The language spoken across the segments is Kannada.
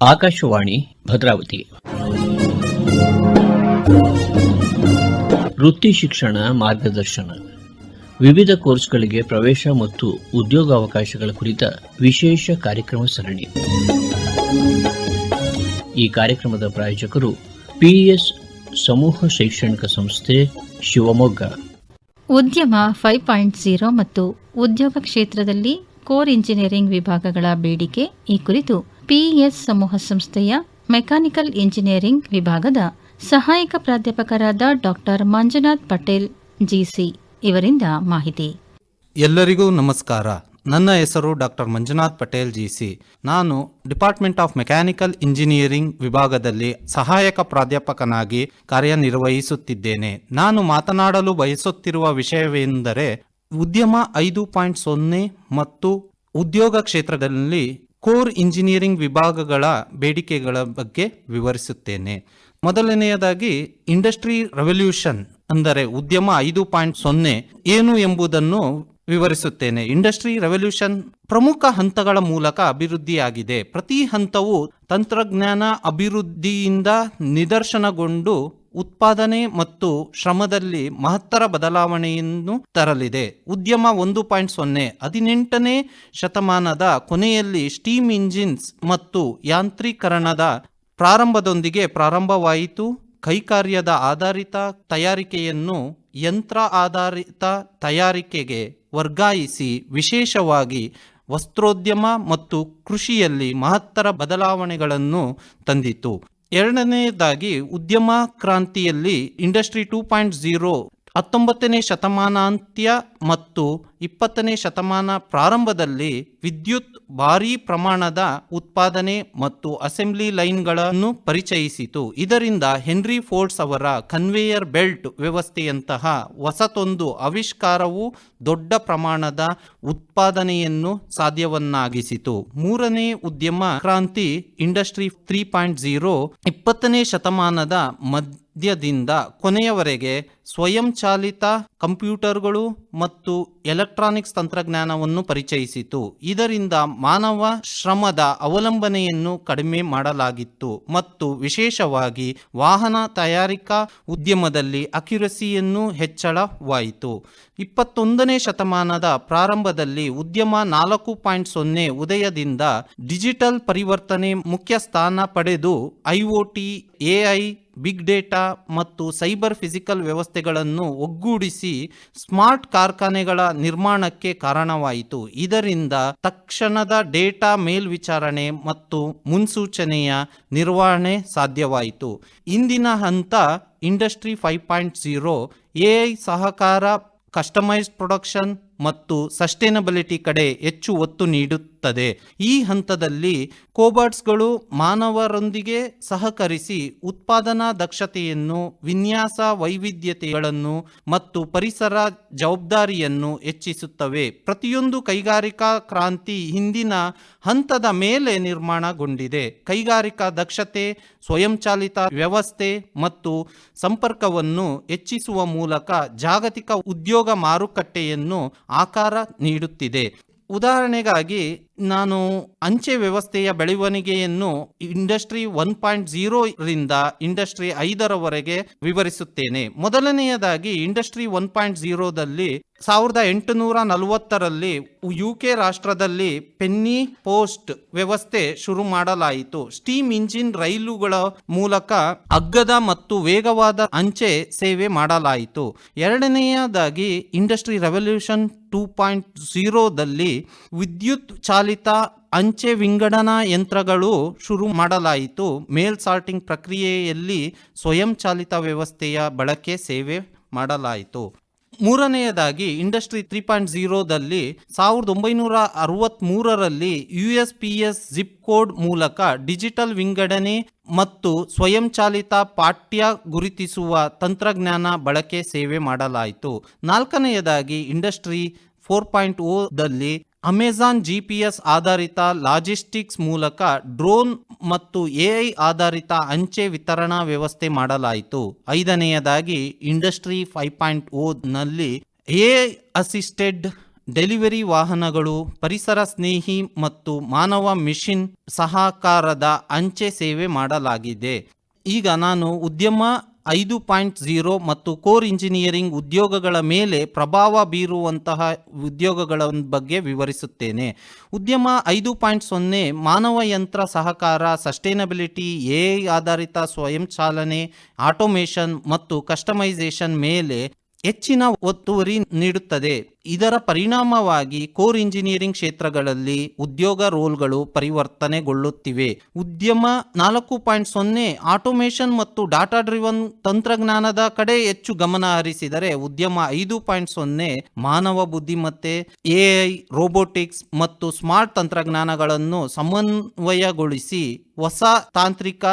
ಆಕಾಶವಾಣಿ, ಭದ್ರಾವತಿ. ವೃತ್ತಿ ಶಿಕ್ಷಣ ಮಾರ್ಗದರ್ಶನ. ವಿವಿಧ ಕೋರ್ಸ್ಗಳಿಗೆ ಪ್ರವೇಶ ಮತ್ತು ಉದ್ಯೋಗಾವಕಾಶಗಳ ಕುರಿತ ವಿಶೇಷ ಕಾರ್ಯಕ್ರಮ ಸರಣಿ. ಈ ಕಾರ್ಯಕ್ರಮದ ಪ್ರಾಯೋಜಕರು ಪಿಇಎಸ್ ಸಮೂಹ ಶೈಕ್ಷಣಿಕ ಸಂಸ್ಥೆ ಶಿವಮೊಗ್ಗ. ಉದ್ಯಮ ಫೈವ್ ಪಾಯಿಂಟ್ ಝೀರೋ ಮತ್ತು ಉದ್ಯೋಗ ಕ್ಷೇತ್ರದಲ್ಲಿ ಕೋರ್ ಇಂಜಿನಿಯರಿಂಗ್ ವಿಭಾಗಗಳ ಬೇಡಿಕೆ ಈ ಕುರಿತು ಪಿಇಎಸ್ ಸಮೂಹ ಸಂಸ್ಥೆಯ ಮೆಕ್ಯಾನಿಕಲ್ ಇಂಜಿನಿಯರಿಂಗ್ ವಿಭಾಗದ ಸಹಾಯಕ ಪ್ರಾಧ್ಯಾಪಕರಾದ ಡಾಕ್ಟರ್ ಮಂಜುನಾಥ್ ಪಟೇಲ್, ಜಿಸಿ ಇವರಿಂದ ಮಾಹಿತಿ. ಎಲ್ಲರಿಗೂ ನಮಸ್ಕಾರ. ನನ್ನ ಹೆಸರು doctor Manjunath Patel, G. C department of mechanical engineering ವಿಭಾಗದಲ್ಲಿ ಸಹಾಯಕ ಪ್ರಾಧ್ಯಾಪಕನಾಗಿ ಕಾರ್ಯನಿರ್ವಹಿಸುತ್ತಿದ್ದೇನೆ. ನಾನು ಮಾತನಾಡಲು ಬಯಸುತ್ತಿರುವ ವಿಷಯವೆಂದರೆ, ಉದ್ಯಮ ಐದು ಪಾಯಿಂಟ್ ಸೊನ್ನೆ ಮತ್ತು ಉದ್ಯೋಗ ಕ್ಷೇತ್ರದಲ್ಲಿ ಕೋರ್ ಇಂಜಿನಿಯರಿಂಗ್ ವಿಭಾಗಗಳ ಬೇಡಿಕೆಗಳ ಬಗ್ಗೆ ವಿವರಿಸುತ್ತೇನೆ. ಮೊದಲನೆಯದಾಗಿ, ಇಂಡಸ್ಟ್ರಿ ರೆವಲ್ಯೂಷನ್ ಅಂದರೆ ಉದ್ಯಮ ಐದು ಪಾಯಿಂಟ್ ಸೊನ್ನೆ ಏನು ಎಂಬುದನ್ನು ವಿವರಿಸುತ್ತೇನೆ. ಇಂಡಸ್ಟ್ರಿ ರೆವಲ್ಯೂಷನ್ ಪ್ರಮುಖ ಹಂತಗಳ ಮೂಲಕ ಅಭಿವೃದ್ಧಿಯಾಗಿದೆ. ಪ್ರತಿ ಹಂತವು ತಂತ್ರಜ್ಞಾನ ಅಭಿವೃದ್ಧಿಯಿಂದ ನಿದರ್ಶನಗೊಂಡು ಉತ್ಪಾದನೆ ಮತ್ತು ಶ್ರಮದಲ್ಲಿ ಮಹತ್ತರ ಬದಲಾವಣೆಯನ್ನು ತರಲಿದೆ. ಉದ್ಯಮ ಒಂದು ಪಾಯಿಂಟ್ ಸೊನ್ನೆ. ಹದಿನೆಂಟನೇ ಶತಮಾನದ ಕೊನೆಯಲ್ಲಿ ಸ್ಟೀಮ್ ಇಂಜಿನ್ಸ್ ಮತ್ತು ಯಾಂತ್ರೀಕರಣದ ಪ್ರಾರಂಭದೊಂದಿಗೆ ಪ್ರಾರಂಭವಾಯಿತು. ಕೈಕಾರ್ಯದ ಆಧಾರಿತ ತಯಾರಿಕೆಯನ್ನು ಯಂತ್ರ ಆಧಾರಿತ ತಯಾರಿಕೆಗೆ ವರ್ಗಾಯಿಸಿ ವಿಶೇಷವಾಗಿ ವಸ್ತ್ರೋದ್ಯಮ ಮತ್ತು ಕೃಷಿಯಲ್ಲಿ ಮಹತ್ತರ ಬದಲಾವಣೆಗಳನ್ನು ತಂದಿತು. ಎರಡನೆಯದಾಗಿ ಉದ್ಯಮ ಕ್ರಾಂತಿಯಲ್ಲಿ ಇಂಡಸ್ಟ್ರಿ ಟೂ ಪಾಯಿಂಟ್ ಝೀರೋ ಹತ್ತೊಂಬತ್ತನೇ ಶತಮಾನಾಂತ್ಯ ಮತ್ತು ಇಪ್ಪತ್ತನೇ ಶತಮಾನ ಪ್ರಾರಂಭದಲ್ಲಿ ವಿದ್ಯುತ್ ಭಾರೀ ಪ್ರಮಾಣದ ಉತ್ಪಾದನೆ ಮತ್ತು ಅಸೆಂಬ್ಲಿ ಲೈನ್ಗಳನ್ನು ಪರಿಚಯಿಸಿತು. ಇದರಿಂದ ಹೆನ್ರಿ ಫೋರ್ಡ್ಸ್ ಅವರ ಕನ್ವೇಯರ್ ಬೆಲ್ಟ್ ವ್ಯವಸ್ಥೆಯಂತಹ ಹೊಸತೊಂದು ಆವಿಷ್ಕಾರವು ದೊಡ್ಡ ಪ್ರಮಾಣದ ಉತ್ಪಾದನೆಯನ್ನು ಸಾಧ್ಯವನ್ನಾಗಿಸಿತು. ಮೂರನೇ ಉದ್ಯಮ ಕ್ರಾಂತಿ ಇಂಡಸ್ಟ್ರಿ ತ್ರೀ ಪಾಯಿಂಟ್ ಝೀರೋ ಇಪ್ಪತ್ತನೇ ಶತಮಾನದ ಮಧ್ಯದಿಂದ ಕೊನೆಯವರೆಗೆ ಸ್ವಯಂಚಾಲಿತ ಕಂಪ್ಯೂಟರ್ಗಳು ಮತ್ತು ಎಲೆಕ್ಟ್ರಾನಿಕ್ಸ್ ತಂತ್ರಜ್ಞಾನವನ್ನು ಪರಿಚಯಿಸಿತು. ಇದರಿಂದ ಮಾನವ ಶ್ರಮದ ಅವಲಂಬನೆಯನ್ನು ಕಡಿಮೆ ಮಾಡಲಾಗಿತ್ತು ಮತ್ತು ವಿಶೇಷವಾಗಿ ವಾಹನ ತಯಾರಿಕಾ ಉದ್ಯಮದಲ್ಲಿ ಅಕ್ಯುರಸಿಯನ್ನು ಹೆಚ್ಚಳವಾಯಿತು. ಇಪ್ಪತ್ತೊಂದನೇ ಶತಮಾನದ ಪ್ರಾರಂಭದಲ್ಲಿ ಉದ್ಯಮ ನಾಲ್ಕು ಪಾಯಿಂಟ್ ಸೊನ್ನೆ ಉದಯದಿಂದ ಡಿಜಿಟಲ್ ಪರಿವರ್ತನೆ ಮುಖ್ಯ ಸ್ಥಾನ ಪಡೆದು ಐಒಟಿ ಎಐ ಬಿಗ್ ಡೇಟಾ ಮತ್ತು ಸೈಬರ್ ಫಿಸಿಕಲ್ ವ್ಯವಸ್ಥೆಗಳನ್ನು ಒಗ್ಗೂಡಿಸಿ ಸ್ಮಾರ್ಟ್ ಕಾರ್ಖಾನೆಗಳ ನಿರ್ಮಾಣಕ್ಕೆ ಕಾರಣವಾಯಿತು. ಇದರಿಂದ ತಕ್ಷಣದ ಡೇಟಾ ಮೇಲ್ವಿಚಾರಣೆ ಮತ್ತು ಮುನ್ಸೂಚನೆಯ ನಿರ್ವಹಣೆ ಸಾಧ್ಯವಾಯಿತು. ಇಂದಿನ ಹಂತ ಇಂಡಸ್ಟ್ರಿ ಫೈವ್ ಪಾಯಿಂಟ್ ಎಐ ಸಹಕಾರ, ಕಸ್ಟಮೈಸ್ಡ್ ಪ್ರೊಡಕ್ಷನ್ ಮತ್ತು ಸಸ್ಟೈನಬಿಲಿಟಿ ಕಡೆ ಹೆಚ್ಚು ಒತ್ತು ನೀಡುತ್ತದೆ. ಈ ಹಂತದಲ್ಲಿ ಕೋಬರ್ಟ್ಸ್ಗಳು ಮಾನವರೊಂದಿಗೆ ಸಹಕರಿಸಿ ಉತ್ಪಾದನಾ ದಕ್ಷತೆಯನ್ನು, ವಿನ್ಯಾಸ ವೈವಿಧ್ಯತೆಗಳನ್ನು ಮತ್ತು ಪರಿಸರ ಜವಾಬ್ದಾರಿಯನ್ನು ಹೆಚ್ಚಿಸುತ್ತವೆ. ಪ್ರತಿಯೊಂದು ಕೈಗಾರಿಕಾ ಕ್ರಾಂತಿ ಹಿಂದಿನ ಹಂತದ ಮೇಲೆ ನಿರ್ಮಾಣಗೊಂಡಿದೆ. ಕೈಗಾರಿಕಾ ದಕ್ಷತೆ, ಸ್ವಯಂಚಾಲಿತ ವ್ಯವಸ್ಥೆ ಮತ್ತು ಸಂಪರ್ಕವನ್ನು ಹೆಚ್ಚಿಸುವ ಮೂಲಕ ಜಾಗತಿಕ ಉದ್ಯೋಗ ಮಾರುಕಟ್ಟೆಯನ್ನು ಆಕಾರ ನೀಡುತ್ತಿದೆ. ಉದಾಹರಣೆಗಾಗಿ ನಾನು ಅಂಚೆ ವ್ಯವಸ್ಥೆಯ ಬೆಳವಣಿಗೆಯನ್ನು ಇಂಡಸ್ಟ್ರಿ ಒನ್ ಪಾಯಿಂಟ್ ಝೀರೋರಿಂದ ಇಂಡಸ್ಟ್ರಿ ಐದರವರೆಗೆ ವಿವರಿಸುತ್ತೇನೆ. ಮೊದಲನೆಯದಾಗಿ ಇಂಡಸ್ಟ್ರಿ ಒನ್ ಪಾಯಿಂಟ್ ಝೀರೋದಲ್ಲಿ ಸಾವಿರದ ಎಂಟುನೂರ ನಲವತ್ತರಲ್ಲಿ ಯು ಕೆ ರಾಷ್ಟ್ರದಲ್ಲಿ ಪೆನ್ನಿ ಪೋಸ್ಟ್ ವ್ಯವಸ್ಥೆ ಶುರು ಮಾಡಲಾಯಿತು. ಸ್ಟೀಮ್ ಇಂಜಿನ್ ರೈಲುಗಳ ಮೂಲಕ ಅಗ್ಗದ ಮತ್ತು ವೇಗವಾದ ಅಂಚೆ ಸೇವೆ ಮಾಡಲಾಯಿತು. ಎರಡನೆಯದಾಗಿ ಇಂಡಸ್ಟ್ರಿ ರೆವಲ್ಯೂಷನ್ ಟೂ ಪಾಯಿಂಟ್ ಝೀರೋದಲ್ಲಿ ವಿದ್ಯುತ್ ಚಾಲಿತ ಅಂಚೆ ವಿಂಗಡಣಾ ಯಂತ್ರಗಳು ಶುರು ಮಾಡಲಾಯಿತು. ಮೇಲ್ ಸಾರ್ಟಿಂಗ್ ಪ್ರಕ್ರಿಯೆಯಲ್ಲಿ ಸ್ವಯಂಚಾಲಿತ ವ್ಯವಸ್ಥೆಯ ಬಳಕೆ ಸೇವೆ ಮಾಡಲಾಯಿತು. ಮೂರನೆಯದಾಗಿ ಇಂಡಸ್ಟ್ರಿ ತ್ರೀ ಪಾಯಿಂಟ್ ಝೀರೋದಲ್ಲಿ ಸಾವಿರದ ಒಂಬೈನೂರ ಅರವತ್ತ್ಮೂರರಲ್ಲಿ U S P S zip code ಮೂಲಕ ಡಿಜಿಟಲ್ ವಿಂಗಡಣೆ ಮತ್ತು ಸ್ವಯಂಚಾಲಿತ ಪಾಠ್ಯ ಗುರುತಿಸುವ ತಂತ್ರಜ್ಞಾನ ಬಳಕೆ ಸೇವೆ ಮಾಡಲಾಯಿತು. ನಾಲ್ಕನೆಯದಾಗಿ ಇಂಡಸ್ಟ್ರಿ ಫೋರ್ ಪಾಯಿಂಟ್ ಓದಲ್ಲಿ ಅಮೆಜಾನ್ ಜಿ ಪಿ ಎಸ್ ಆಧಾರಿತ ಲಾಜಿಸ್ಟಿಕ್ಸ್ ಮೂಲಕ ಡ್ರೋನ್ ಮತ್ತು ಎಐ ಆಧಾರಿತ ಅಂಚೆ ವಿತರಣಾ ವ್ಯವಸ್ಥೆ ಮಾಡಲಾಯಿತು. ಐದನೆಯದಾಗಿ industry five point A assisted delivery ವಾಹನಗಳು, ಪರಿಸರ ಸ್ನೇಹಿ ಮತ್ತು ಮಾನವ ಮಿಷಿನ್ ಸಹಕಾರದ ಅಂಚೆ ಸೇವೆ ಮಾಡಲಾಗಿದೆ. ಈಗ ನಾನು ಉದ್ಯಮ ಐದು ಪಾಯಿಂಟ್ ಝೀರೋ ಮತ್ತು ಕೋರ್ ಇಂಜಿನಿಯರಿಂಗ್ ಉದ್ಯೋಗಗಳ ಮೇಲೆ ಪ್ರಭಾವ ಬೀರುವಂತಹ ಉದ್ಯೋಗಗಳ ಬಗ್ಗೆ ವಿವರಿಸುತ್ತೇನೆ. ಉದ್ಯಮ ಐದು ಪಾಯಿಂಟ್ ಸೊನ್ನೆ, ಮಾನವ ಯಂತ್ರ ಸಹಕಾರ, ಸಸ್ಟೈನಬಿಲಿಟಿ ಎ ಆಧಾರಿತ ಸ್ವಯಂ ಚಾಲನೆ, ಆಟೋಮೇಷನ್ ಮತ್ತು ಕಸ್ಟಮೈಸೇಷನ್ ಮೇಲೆ ಹೆಚ್ಚಿನ ಒತ್ತುವರಿ ನೀಡುತ್ತದೆ. ಇದರ ಪರಿಣಾಮವಾಗಿ ಕೋರ್ ಇಂಜಿನಿಯರಿಂಗ್ ಕ್ಷೇತ್ರಗಳಲ್ಲಿ ಉದ್ಯೋಗ ರೋಲ್ಗಳು ಪರಿವರ್ತನೆಗೊಳ್ಳುತ್ತಿವೆ. ಉದ್ಯಮ ನಾಲ್ಕು ಪಾಯಿಂಟ್ ಸೊನ್ನೆ ಆಟೋಮೇಷನ್ ಮತ್ತು ಡಾಟಾ ಡ್ರಿವನ್ ತಂತ್ರಜ್ಞಾನದ ಕಡೆ ಹೆಚ್ಚು ಗಮನ ಹರಿಸಿದರೆ ಉದ್ಯಮ ಐದು ಪಾಯಿಂಟ್ ಸೊನ್ನೆ ಮಾನವ ಬುದ್ಧಿಮತ್ತೆ ಎಐ ರೋಬೋಟಿಕ್ಸ್ ಮತ್ತು ಸ್ಮಾರ್ಟ್ ತಂತ್ರಜ್ಞಾನಗಳನ್ನು ಸಮನ್ವಯಗೊಳಿಸಿ ಹೊಸ ತಾಂತ್ರಿಕ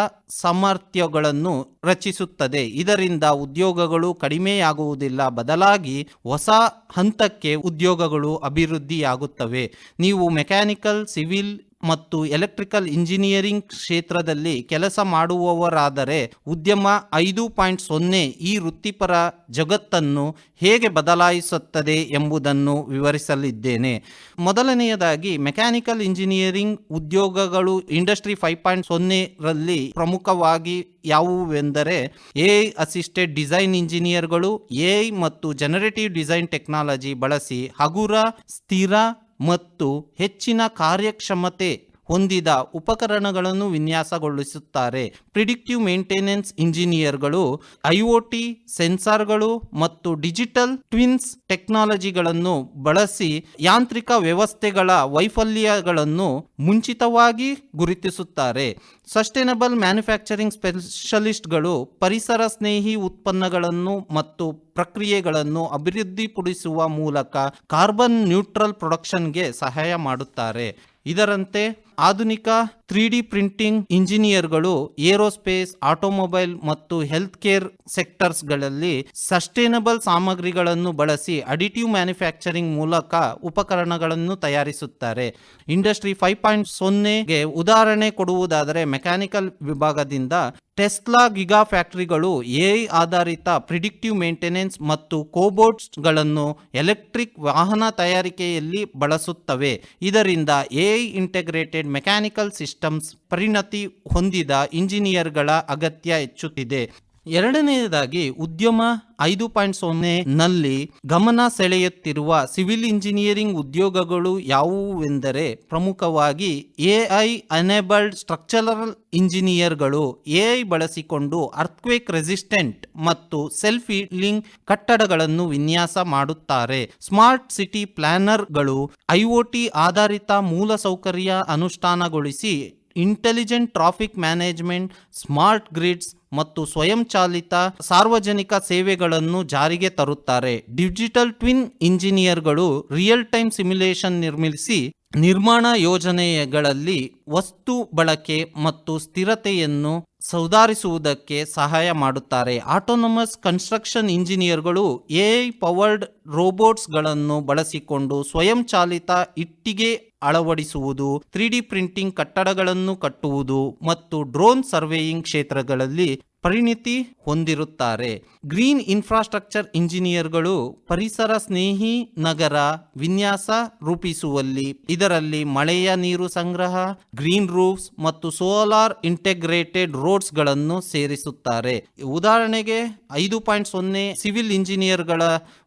ಸಾಮರ್ಥ್ಯಗಳನ್ನು ರಚಿಸುತ್ತದೆ. ಇದರಿಂದ ಉದ್ಯೋಗಗಳು ಕಡಿಮೆಯಾಗುವುದಿಲ್ಲ. ಬದಲಾಗಿ ಹೊಸ ಹಂತಕ್ಕೆ ಉದ್ಯೋಗಗಳು ಅಭಿವೃದ್ಧಿಯಾಗುತ್ತವೆ. ನೀವು ಮೆಕ್ಯಾನಿಕಲ್ ಸಿವಿಲ್ ಮತ್ತು ಎಲೆಕ್ಟ್ರಿಕಲ್ ಇಂಜಿನಿಯರಿಂಗ್ ಕ್ಷೇತ್ರದಲ್ಲಿ ಕೆಲಸ ಮಾಡುವವರಾದರೆ ಉದ್ಯಮ ಐದು ಪಾಯಿಂಟ್ ಸೊನ್ನೆ ಈ ವೃತ್ತಿಪರ ಜಗತ್ತನ್ನು ಹೇಗೆ ಬದಲಾಯಿಸುತ್ತದೆ ಎಂಬುದನ್ನು ವಿವರಿಸಲಿದ್ದೇನೆ. ಮೊದಲನೆಯದಾಗಿ ಮೆಕ್ಯಾನಿಕಲ್ ಇಂಜಿನಿಯರಿಂಗ್ ಉದ್ಯೋಗಗಳು ಇಂಡಸ್ಟ್ರಿ ಫೈವ್ ಪಾಯಿಂಟ್ ಸೊನ್ನೆರಲ್ಲಿ ಪ್ರಮುಖವಾಗಿ ಯಾವುವೆಂದರೆ ಎ ಅಸಿಸ್ಟೆಡ್ ಡಿಸೈನ್ ಇಂಜಿನಿಯರ್ಗಳು, ಎ ಮತ್ತು ಜನರೇಟಿವ್ ಡಿಸೈನ್ ಟೆಕ್ನಾಲಜಿ ಬಳಸಿ ಹಗುರ, ಸ್ಥಿರ ಮತ್ತು ಹೆಚ್ಚಿನ ಕಾರ್ಯಕ್ಷಮತೆ ಹೊಂದಿದ ಉಪಕರಣಗಳನ್ನು ವಿನ್ಯಾಸಗೊಳಿಸುತ್ತಾರೆ. ಪ್ರಿಡಿಕ್ಟಿವ್ ಮೇಂಟೆನೆನ್ಸ್ ಇಂಜಿನಿಯರ್ಗಳು ಐಒಟಿ ಸೆನ್ಸಾರ್ಗಳು ಮತ್ತು ಡಿಜಿಟಲ್ ಟ್ವಿನ್ಸ್ ಟೆಕ್ನಾಲಜಿಗಳನ್ನು ಬಳಸಿ ಯಾಂತ್ರಿಕ ವ್ಯವಸ್ಥೆಗಳ ವೈಫಲ್ಯಗಳನ್ನು ಮುಂಚಿತವಾಗಿ ಗುರುತಿಸುತ್ತಾರೆ. ಸಸ್ಟೈನಬಲ್ ಮ್ಯಾನುಫ್ಯಾಕ್ಚರಿಂಗ್ ಸ್ಪೆಷಲಿಸ್ಟ್ಗಳು ಪರಿಸರ ಸ್ನೇಹಿ ಉತ್ಪನ್ನಗಳನ್ನು ಮತ್ತು ಪ್ರಕ್ರಿಯೆಗಳನ್ನು ಅಭಿವೃದ್ಧಿಪಡಿಸುವ ಮೂಲಕ ಕಾರ್ಬನ್ ನ್ಯೂಟ್ರಲ್ ಪ್ರೊಡಕ್ಷನ್ಗೆ ಸಹಾಯ ಮಾಡುತ್ತಾರೆ. ಇದರಂತೆ ಆಧುನಿಕ ತ್ರೀ ಡಿ ಪ್ರಿಂಟಿಂಗ್ ಇಂಜಿನಿಯರ್ಗಳು ಏರೋಸ್ಪೇಸ್, ಆಟೋಮೊಬೈಲ್ ಮತ್ತು ಹೆಲ್ತ್ ಕೇರ್ ಸೆಕ್ಟರ್ಸ್ಗಳಲ್ಲಿ ಸಸ್ಟೈನಬಲ್ ಸಾಮಗ್ರಿಗಳನ್ನು ಬಳಸಿ ಅಡಿಟಿವ್ ಮ್ಯಾನುಫ್ಯಾಕ್ಚರಿಂಗ್ ಮೂಲಕ ಉಪಕರಣಗಳನ್ನು ತಯಾರಿಸುತ್ತಾರೆ. ಇಂಡಸ್ಟ್ರಿ ಫೈವ್ ಪಾಯಿಂಟ್ ಸೊನ್ನೆಗೆ ಉದಾಹರಣೆ ಕೊಡುವುದಾದರೆ ಮೆಕ್ಯಾನಿಕಲ್ ವಿಭಾಗದಿಂದ ಟೆಸ್ಲಾ ಗಿಗಾ ಫ್ಯಾಕ್ಟರಿಗಳು ಎಐ ಆಧಾರಿತ ಪ್ರಿಡಿಕ್ಟಿವ್ ಮೇಂಟೆನೆನ್ಸ್ ಮತ್ತು ಕೋಬೋಟ್ಸ್ಗಳನ್ನು ಎಲೆಕ್ಟ್ರಿಕ್ ವಾಹನ ತಯಾರಿಕೆಯಲ್ಲಿ ಬಳಸುತ್ತವೆ. ಇದರಿಂದ ಎಐ ಇಂಟಿಗ್ರೇಟೆಡ್ ಮೆಕ್ಯಾನಿಕಲ್ ಸಿಸ್ಟಮ್ಸ್ ಪರಿಣತಿ ಹೊಂದಿದ ಇಂಜಿನಿಯರ್ಗಳ ಅಗತ್ಯ ಹೆಚ್ಚುತ್ತಿದೆ. ಎರಡನೆಯದಾಗಿ ಉದ್ಯಮ ಐದು ಪಾಯಿಂಟ್ ಸೊನ್ನೆ ನಲ್ಲಿ ಗಮನ ಸೆಳೆಯುತ್ತಿರುವ ಸಿವಿಲ್ ಇಂಜಿನಿಯರಿಂಗ್ ಉದ್ಯೋಗಗಳು ಯಾವುವೆಂದರೆ ಪ್ರಮುಖವಾಗಿ ಎಐ ಅನೇಬಲ್ಡ್ ಸ್ಟ್ರಕ್ಚರಲ್ ಇಂಜಿನಿಯರ್ಗಳು ಎಐ ಬಳಸಿಕೊಂಡು ಅರ್ಥ್ಕ್ವೇಕ್ ರೆಸಿಸ್ಟೆಂಟ್ ಮತ್ತು ಸೆಲ್ಫ್ ಹೀಲಿಂಗ್ ಕಟ್ಟಡಗಳನ್ನು ವಿನ್ಯಾಸ ಮಾಡುತ್ತಾರೆ. ಸ್ಮಾರ್ಟ್ ಸಿಟಿ ಪ್ಲಾನರ್ಗಳು ಐಒಟಿ ಆಧಾರಿತ ಮೂಲಸೌಕರ್ಯ ಅನುಷ್ಠಾನಗೊಳಿಸಿ intelligent traffic management smart grids ಮತ್ತು ಸ್ವಯಂಚಾಲಿತ ಸಾರ್ವಜನಿಕ ಸೇವೆಗಳನ್ನು ಜಾರಿಗೆ ತರುತ್ತಾರೆ. ಡಿಜಿಟಲ್ ಟ್ವಿನ್ ಇಂಜಿನಿಯರ್ಗಳು ರಿಯಲ್ ಟೈಮ್ ಸಿಮ್ಯುಲೇಷನ್ ನಿರ್ಮಿಸಿ ನಿರ್ಮಾಣ ಯೋಜನೆಗಳಲ್ಲಿ ವಸ್ತು ಬಳಕೆ ಮತ್ತು ಸ್ಥಿರತೆಯನ್ನು ಸುಧಾರಿಸುವುದಕ್ಕೆ ಸಹಾಯ ಮಾಡುತ್ತಾರೆ. ಆಟೋನಮಸ್ ಕನ್ಸ್ಟ್ರಕ್ಷನ್ ಇಂಜಿನಿಯರ್ಗಳು ಎಐ ಪವರ್ಡ್ ರೋಬೋಟ್ಸ್ಗಳನ್ನು ಬಳಸಿಕೊಂಡು ಸ್ವಯಂಚಾಲಿತ ಇಟ್ಟಿಗೆ ಅಳವಡಿಸುವುದು ತ್ರೀ ಡಿ ಪ್ರಿಂಟಿಂಗ್ ಕಟ್ಟಡಗಳನ್ನು ಕಟ್ಟುವುದು ಮತ್ತು ಡ್ರೋನ್ ಸರ್ವೇಯಿಂಗ್ ಕ್ಷೇತ್ರಗಳಲ್ಲಿ ಪರಿಣಿತಿ ಹೊಂದಿರುತ್ತಾರೆ. ಗ್ರೀನ್ ಇನ್ಫ್ರಾಸ್ಟ್ರಕ್ಚರ್ ಇಂಜಿನಿಯರ್ಗಳು ಪರಿಸರ ಸ್ನೇಹಿ ನಗರ ವಿನ್ಯಾಸ ರೂಪಿಸುವಲ್ಲಿ, ಇದರಲ್ಲಿ ಮಳೆಯ ನೀರು ಸಂಗ್ರಹ, ಗ್ರೀನ್ ರೂಫ್ಸ್ ಮತ್ತು ಸೋಲಾರ್ ಇಂಟೆಗ್ರೇಟೆಡ್ ರೋಡ್ಸ್ಗಳನ್ನು ಸೇರಿಸುತ್ತಾರೆ. ಉದಾಹರಣೆಗೆ, ಐದು ಪಾಯಿಂಟ್ ಸೊನ್ನೆ ಸಿವಿಲ್ ಇಂಜಿನಿಯರ್ಗಳ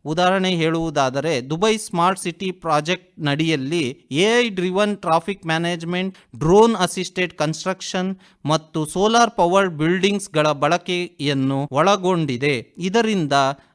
ಉದಾಹರಣೆ ಹೇಳುವುದಾದರೆ, Dubai smart city project ನಡಿಯಲ್ಲಿ AI driven traffic management, drone assisted construction ಮತ್ತು ಸೋಲಾರ್ ಪವರ್ಡ್ ಬಿಲ್ಡಿಂಗ್ಸ್ಗಳ ಬಳಕೆಯನ್ನು ಒಳಗೊಂಡಿದೆ. ಇದರಿಂದ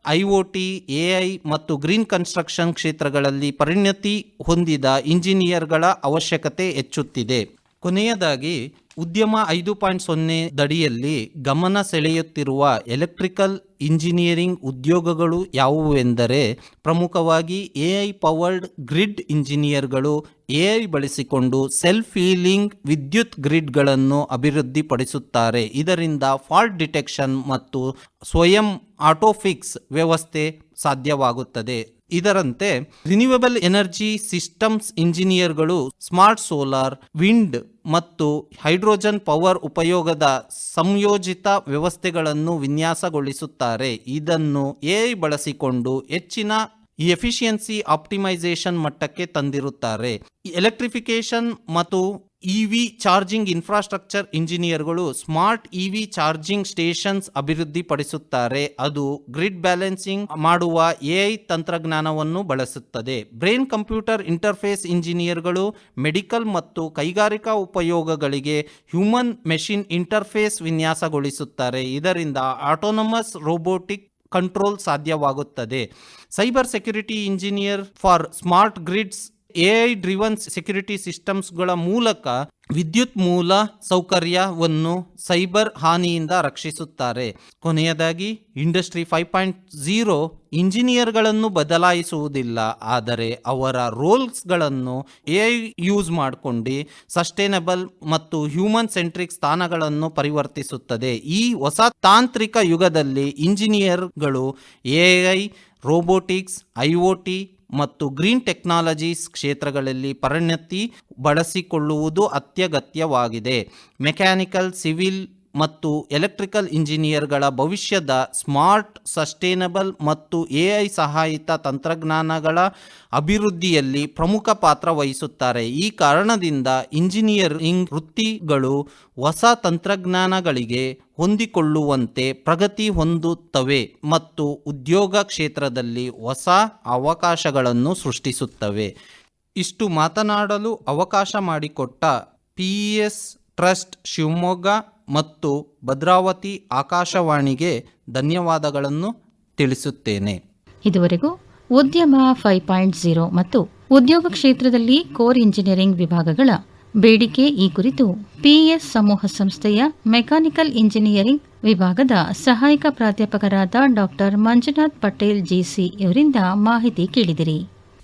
ಐಒಟಿ, ಎಐ ಮತ್ತು ಗ್ರೀನ್ ಕನ್ಸ್ಟ್ರಕ್ಷನ್ ಕ್ಷೇತ್ರಗಳಲ್ಲಿ ಪರಿಣತಿ ಹೊಂದಿದ ಇಂಜಿನಿಯರ್ಗಳ ಅವಶ್ಯಕತೆ ಹೆಚ್ಚುತ್ತಿದೆ. ಕೊನೆಯದಾಗಿ ಉದ್ಯಮ ಐದು ಪಾಯಿಂಟ್ ಸೊನ್ನೆ ದಡಿಯಲ್ಲಿ ಗಮನ ಸೆಳೆಯುತ್ತಿರುವ ಎಲೆಕ್ಟ್ರಿಕಲ್ ಇಂಜಿನಿಯರಿಂಗ್ ಉದ್ಯೋಗಗಳು ಯಾವುವೆಂದರೆ ಪ್ರಮುಖವಾಗಿ ಎಐ ಪವರ್ಡ್ ಗ್ರಿಡ್ ಇಂಜಿನಿಯರ್ಗಳು, ಎಐ ಬಳಸಿಕೊಂಡು ಸೆಲ್ಫ್ ಹೀಲಿಂಗ್ ವಿದ್ಯುತ್ ಗ್ರಿಡ್ಗಳನ್ನು ಅಭಿವೃದ್ಧಿಪಡಿಸುತ್ತಾರೆ. ಇದರಿಂದ ಫಾಲ್ಟ್ ಡಿಟೆಕ್ಷನ್ ಮತ್ತು ಸ್ವಯಂ ಆಟೋಫಿಕ್ಸ್ ವ್ಯವಸ್ಥೆ ಸಾಧ್ಯವಾಗುತ್ತದೆ. ಇದರಂತೆ ರಿನ್ಯೂವೇಬಲ್ ಎನರ್ಜಿ ಸಿಸ್ಟಮ್ಸ್ ಇಂಜಿನಿಯರ್ಗಳು ಸ್ಮಾರ್ಟ್ ಸೋಲಾರ್, ವಿಂಡ್ ಮತ್ತು ಹೈಡ್ರೋಜನ್ ಪವರ್ ಉಪಯೋಗದ ಸಂಯೋಜಿತ ವ್ಯವಸ್ಥೆಗಳನ್ನು ವಿನ್ಯಾಸಗೊಳಿಸುತ್ತಾರೆ. ಇದನ್ನು ಎಐ ಬಳಸಿಕೊಂಡು ಹೆಚ್ಚಿನ ಎಫಿಷಿಯನ್ಸಿ ಆಪ್ಟಿಮೈಸೇಷನ್ ಮಟ್ಟಕ್ಕೆ ತಂದಿರುತ್ತಾರೆ. ಎಲೆಕ್ಟ್ರಿಫಿಕೇಶನ್ ಮತ್ತು ಇವಿ ಚಾರ್ಜಿಂಗ್ ಇನ್ಫ್ರಾಸ್ಟ್ರಕ್ಚರ್ ಇಂಜಿನಿಯರ್ಗಳು ಸ್ಮಾರ್ಟ್ ಇವಿ ಚಾರ್ಜಿಂಗ್ ಸ್ಟೇಷನ್ಸ್ ಅಭಿವೃದ್ಧಿಪಡಿಸುತ್ತಾರೆ. ಅದು ಗ್ರಿಡ್ ಬ್ಯಾಲೆನ್ಸಿಂಗ್ ಮಾಡುವ ಎಐ ತಂತ್ರಜ್ಞಾನವನ್ನು ಬಳಸುತ್ತದೆ. ಬ್ರೈನ್ ಕಂಪ್ಯೂಟರ್ ಇಂಟರ್ಫೇಸ್ ಇಂಜಿನಿಯರ್ಗಳು ಮೆಡಿಕಲ್ ಮತ್ತು ಕೈಗಾರಿಕಾ ಉಪಯೋಗಗಳಿಗೆ ಹ್ಯೂಮನ್ ಮೆಷಿನ್ ಇಂಟರ್ಫೇಸ್ ವಿನ್ಯಾಸಗೊಳಿಸುತ್ತಾರೆ. ಇದರಿಂದ ಆಟೋನಮಸ್ ರೋಬೋಟಿಕ್ ಕಂಟ್ರೋಲ್ ಸಾಧ್ಯವಾಗುತ್ತದೆ. Cyber security engineer for smart grids AI driven security ಸಿಸ್ಟಮ್ಸ್ಗಳ ಮೂಲಕ ವಿದ್ಯುತ್ ಮೂಲ ಸೌಕರ್ಯವನ್ನು ಸೈಬರ್ ಹಾನಿಯಿಂದ ರಕ್ಷಿಸುತ್ತಾರೆ. ಕೊನೆಯದಾಗಿ, ಇಂಡಸ್ಟ್ರಿ ಫೈವ್ ಪಾಯಿಂಟ್ ಝೀರೋ ಇಂಜಿನಿಯರ್ಗಳನ್ನು ಬದಲಾಯಿಸುವುದಿಲ್ಲ, ಆದರೆ ಅವರ ರೋಲ್ಸ್ಗಳನ್ನು ಎಐ ಯೂಸ್ ಮಾಡಿಕೊಂಡು ಸಸ್ಟೈನಬಲ್ ಮತ್ತು ಹ್ಯೂಮನ್ ಸೆಂಟ್ರಿಕ್ ಸ್ಥಾನಗಳನ್ನು ಪರಿವರ್ತಿಸುತ್ತದೆ. ಈ ಹೊಸ ತಾಂತ್ರಿಕ ಯುಗದಲ್ಲಿ ಇಂಜಿನಿಯರ್ಗಳು ಎಐ ರೋಬೋಟಿಕ್ಸ್ ಐಒಟಿ ಮತ್ತು ಗ್ರೀನ್ ಟೆಕ್ನಾಲಜೀಸ್ ಕ್ಷೇತ್ರಗಳಲ್ಲಿ ಪರಿಣತಿ ಬಳಸಿಕೊಳ್ಳುವುದು ಅತ್ಯಗತ್ಯವಾಗಿದೆ. ಮೆಕ್ಯಾನಿಕಲ್ ಸಿವಿಲ್ ಮತ್ತು ಎಲೆಕ್ಟ್ರಿಕಲ್ ಇಂಜಿನಿಯರ್ಗಳ ಭವಿಷ್ಯದ ಸ್ಮಾರ್ಟ್, ಸಸ್ಟೇನಬಲ್ ಮತ್ತು ಎಐ ಸಹಾಯಿತ ತಂತ್ರಜ್ಞಾನಗಳ ಅಭಿವೃದ್ಧಿಯಲ್ಲಿ ಪ್ರಮುಖ ಪಾತ್ರ ವಹಿಸುತ್ತಾರೆ. ಈ ಕಾರಣದಿಂದ ಇಂಜಿನಿಯರಿಂಗ್ ವೃತ್ತಿಗಳು ಹೊಸ ತಂತ್ರಜ್ಞಾನಗಳಿಗೆ ಹೊಂದಿಕೊಳ್ಳುವಂತೆ ಪ್ರಗತಿ ಹೊಂದುತ್ತವೆ ಮತ್ತು ಉದ್ಯೋಗ ಕ್ಷೇತ್ರದಲ್ಲಿ ಹೊಸ ಅವಕಾಶಗಳನ್ನು ಸೃಷ್ಟಿಸುತ್ತವೆ. ಇಷ್ಟು ಮಾತನಾಡಲು ಅವಕಾಶ ಮಾಡಿಕೊಟ್ಟ ಪಿ ಎಸ್ ಟ್ರಸ್ಟ್ ಶಿವಮೊಗ್ಗ ಮತ್ತು ಭದ್ರಾವತಿ ಆಕಾಶವಾಣಿಗೆ ಧನ್ಯವಾದಗಳನ್ನು ತಿಳಿಸುತ್ತೇನೆ. ಇದುವರೆಗೂ ಉದ್ಯಮ ಫೈವ್ ಪಾಯಿಂಟ್ ಝೀರೋ ಮತ್ತು ಉದ್ಯೋಗ ಕ್ಷೇತ್ರದಲ್ಲಿ ಕೋರ್ ಇಂಜಿನಿಯರಿಂಗ್ ವಿಭಾಗಗಳ ಬೇಡಿಕೆ ಈ ಕುರಿತು ಪಿಎಸ್ ಸಮೂಹ ಸಂಸ್ಥೆಯ ಮೆಕ್ಯಾನಿಕಲ್ ಇಂಜಿನಿಯರಿಂಗ್ ವಿಭಾಗದ ಸಹಾಯಕ ಪ್ರಾಧ್ಯಾಪಕರಾದ ಡಾಕ್ಟರ್ ಮಂಜುನಾಥ್ ಪಟೇಲ್ ಜಿಸಿ ಇವರಿಂದ ಮಾಹಿತಿ ಕೇಳಿದಿರಿ.